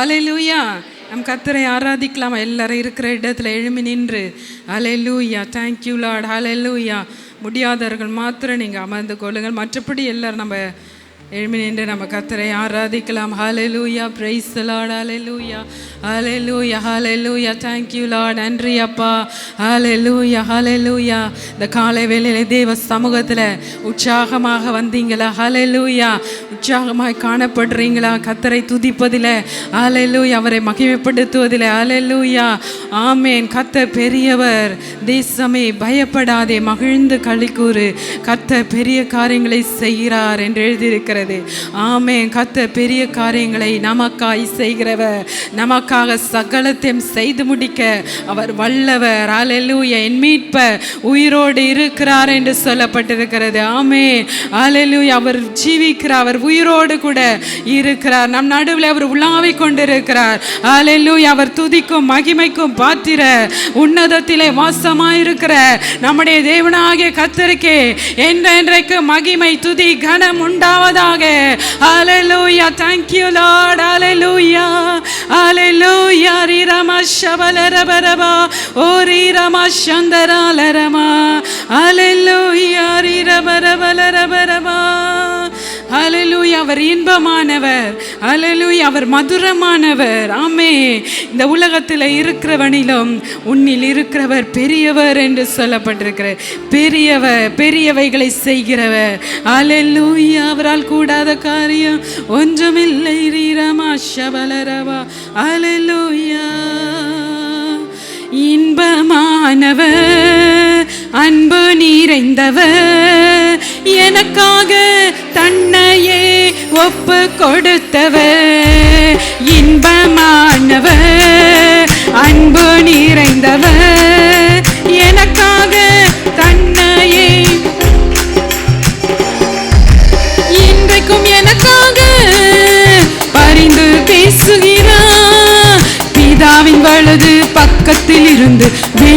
ஹalleluya நம் கத்தரை ஆராதிக்கலாம். எல்லாரும் இருக்கிற இடத்துல எழுமி நின்று. ஹalleluya தேங்க்யூ லார்ட் அலை லூயா முடியாதவர்கள் மாத்திரம் நீங்கள் அமர்ந்து கொள்ளுங்கள். மற்றபடி எல்லோரும் நம்ம எழுமி நின்று நம்ம கத்தரை ஆராதிக்கலாம். Hallelujah praise the hallelujah hallelujah hallelujah thank you thank நன்றி அப்பா. ஹலலூயா ஹலலூயா இந்த காலை வேளையில தேவ சமூகத்தில் உற்சாகமாக வந்தீங்களா? ஹலலூயா உற்சாகமாய் காணப்படுறீங்களா? கத்தரை துதிப்பதில். ஹலலூயா அவரை மகிமைப்படுத்துவதில். ஹலலூயா ஆமேன். கத்தர் பெரியவர். தேசமே பயப்படாதே. மகிழ்ந்து களிக்கூறு கத்தர் பெரிய காரியங்களை செய்கிறார் என்று எழுதியிருக்கிறார் இருக்கிறது ஆமே கத்த பெரிய காரியங்களை நமக்காய் செய்கிறவர். நமக்காக சகலத்தையும் செய்து முடிக்க அவர் வல்லவர். அலலூய என் மீட்ப உயிரோடு இருக்கிறார் என்று சொல்லப்பட்டிருக்கிறது. ஆமே அல்லேலூயா அவர் ஜீவிக்கிறார். அவர் உயிரோடு கூட இருக்கிறார். நம் நடுவில் அவர் உலாவிக் கொண்டிருக்கிறார். அல்லேலூயா அவர் துதிக்கும் மகிமைக்கும் பாத்திர உன்னதத்திலே வாசமாயிருக்கிற நம்முடைய தேவனாகிய கத்தருக்கே என்றென்றைக்கு மகிமை துதி கனம் உண்டாவதா உண்டாவதாக ஹalleluya thank you lord hallelujah hallelujah ரிரம ஷபலரபரபா O ரிரம சந்தராலரமா hallelujah ரிரபரபலரபரபா அலலூய் அவர் இன்பமானவர். அலலூய் அவர் மதுரமானவர். ஆமே. இந்த உலகத்தில் இருக்கிறவனிலும் உன்னில் இருக்கிறவர் பெரியவர் என்று சொல்லப்பட்டிருக்கிறார் பெரியவர் பெரியவைகளை செய்கிறவர். ஹalleluya அவரால் கூடாத காரியம் ஒன்றுமில்லை. ரீரமா ஷபலரவா ஹalleluya இன்பமானவர் அன்பு நிறைந்தவர் எனக்காக தன்னையே ஒப்பு கொடுத்தவர் இன்பமானவர் அன்பு நிறைந்தவர். பக்கத்தில்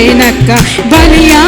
ಸೇನಕ್ಕ ಬಲಿಯಾ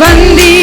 வந்தீ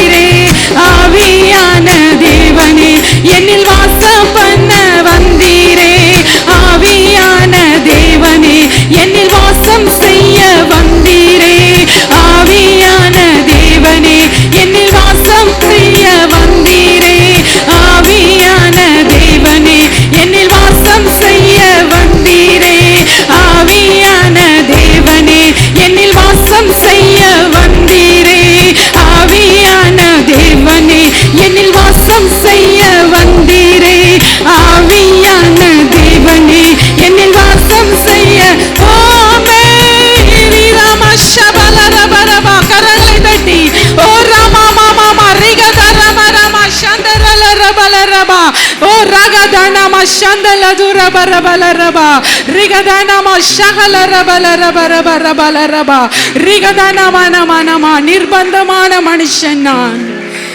லதுர பரபல ரபா ரிகதனமா சகல ரபல ரப ரப ரபல ரபா ரிகதனமானமானமா நிர்பந்தமான மனுஷன் நான்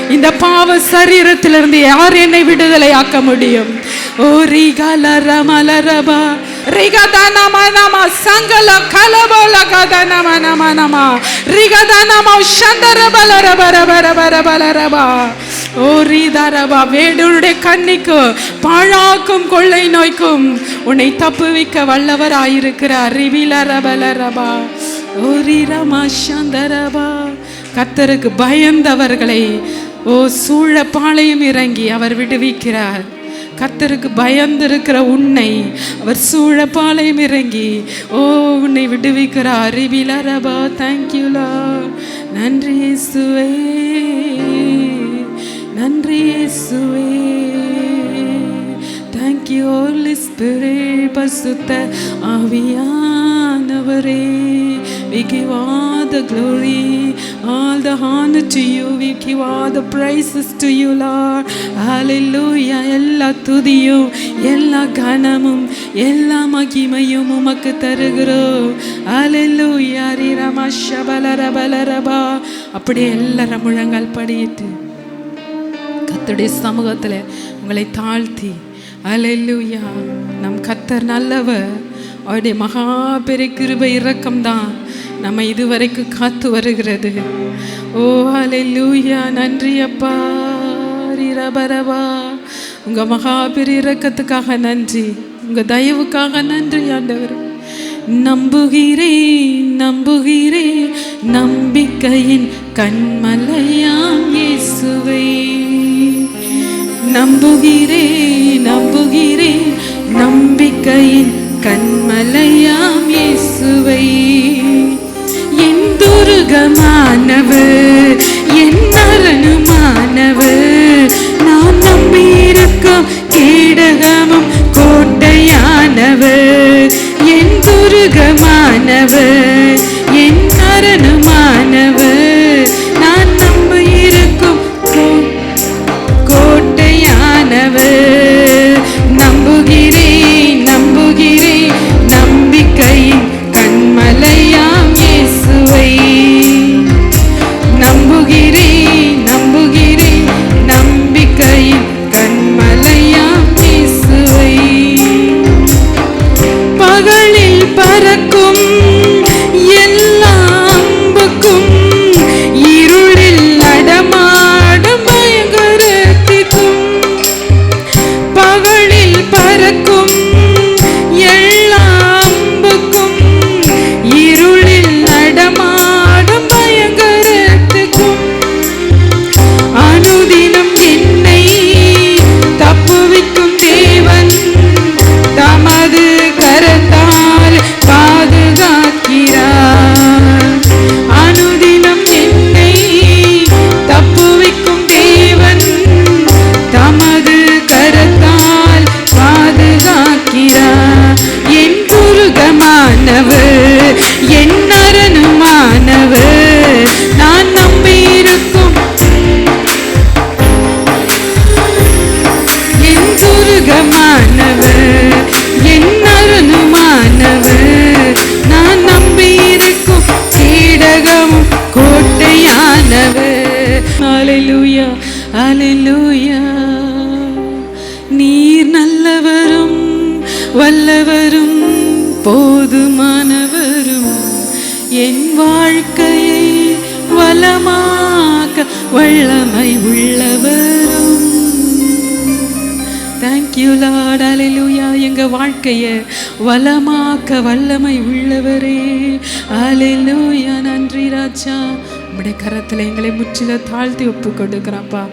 இந்த பாவ சரீரத்திலிருந்து யார் என்னை விடுதலை ஆக்க முடியும்? ஓ ரிகல ரமலரபா ரிகதனமனமா. சங்கல கலபோல கதனமனமனமா. ரிகதனமா. சந்தர பலர பர பர பர பலரபா ரீதாரபா வேடூருடைய கண்ணிக்கு பாழாக்கும் கொள்ளை நோய்க்கும் உன்னை தப்புவிக்க வல்லவராயிருக்கிறார். ரிவிலரபலரபா ஓ ரீரமா சந்தரபா கத்தருக்கு பயந்தவர்களை ஓ சூழ பாளையம் இறங்கி அவர் விடுவிக்கிறார். கத்தருக்கு பயந்திருக்கிற உன்னை அவர் சூழ பாளையம் இறங்கி ஓ உன்னை விடுவிக்கிறார். ரிபிலரபா தேங்க்யூலா நன்றி சுவே நன்றி இயேசுவே. தேங்க்யூ ஹோலி ஸ்பிரிட் பசுத்த ஆவியானவரே. We give all the glory all the honor to you. We give all the praises to you lord. Hallelujah. எல்லா துதியும் எல்லா கனமும் எல்லா மகிமையும் உமக்கு தருகிறோம். Hallelujah. ரிரம ஷபலரபலரபா அப்படியே எல்லாரும் முழங்கால் படியிட்டு. கர்த்தருடைய சமூகத்தில் உங்களை தாழ்த்தி. அலையா நம் கத்தர் நல்லவர். அவருடைய மகா பெரிய கிருபை இரக்கம்தான் நம்ம இதுவரைக்கும் காத்து வருகிறது. ஓ அலையூயா நன்றி அப்பா. ரபரபா உங்க மகா பெரிய இரக்கத்துக்காக நன்றி. உங்க தயவுக்காக நன்றி ஆண்டவர். நம்புகிறேன் நம்புகிறேன். நம்பிக்கையின் கண்மலையாம் சு நம்புகிறேன் நம்புகிறேன். நம்பிக்கையின் கண்மலையாம் இயேசுவை. என் துருகமானவர் என் அரணுமானவர் நான் நம்பியிருக்கும் கேடகமும் கோட்டையானவர். என் துருகமானவர். வல்லமை உள்ளவரும். தேங்க்யூ லார்ட் அலையூயா எங்க வாழ்க்கைய வளமாக்க வல்லமை உள்ளவரே. அலையூயா நன்றி ராஜா. உம்முடைய கரத்துல எங்களை முற்றில தாழ்த்தி ஒப்பு கொடுக்குறாப்பா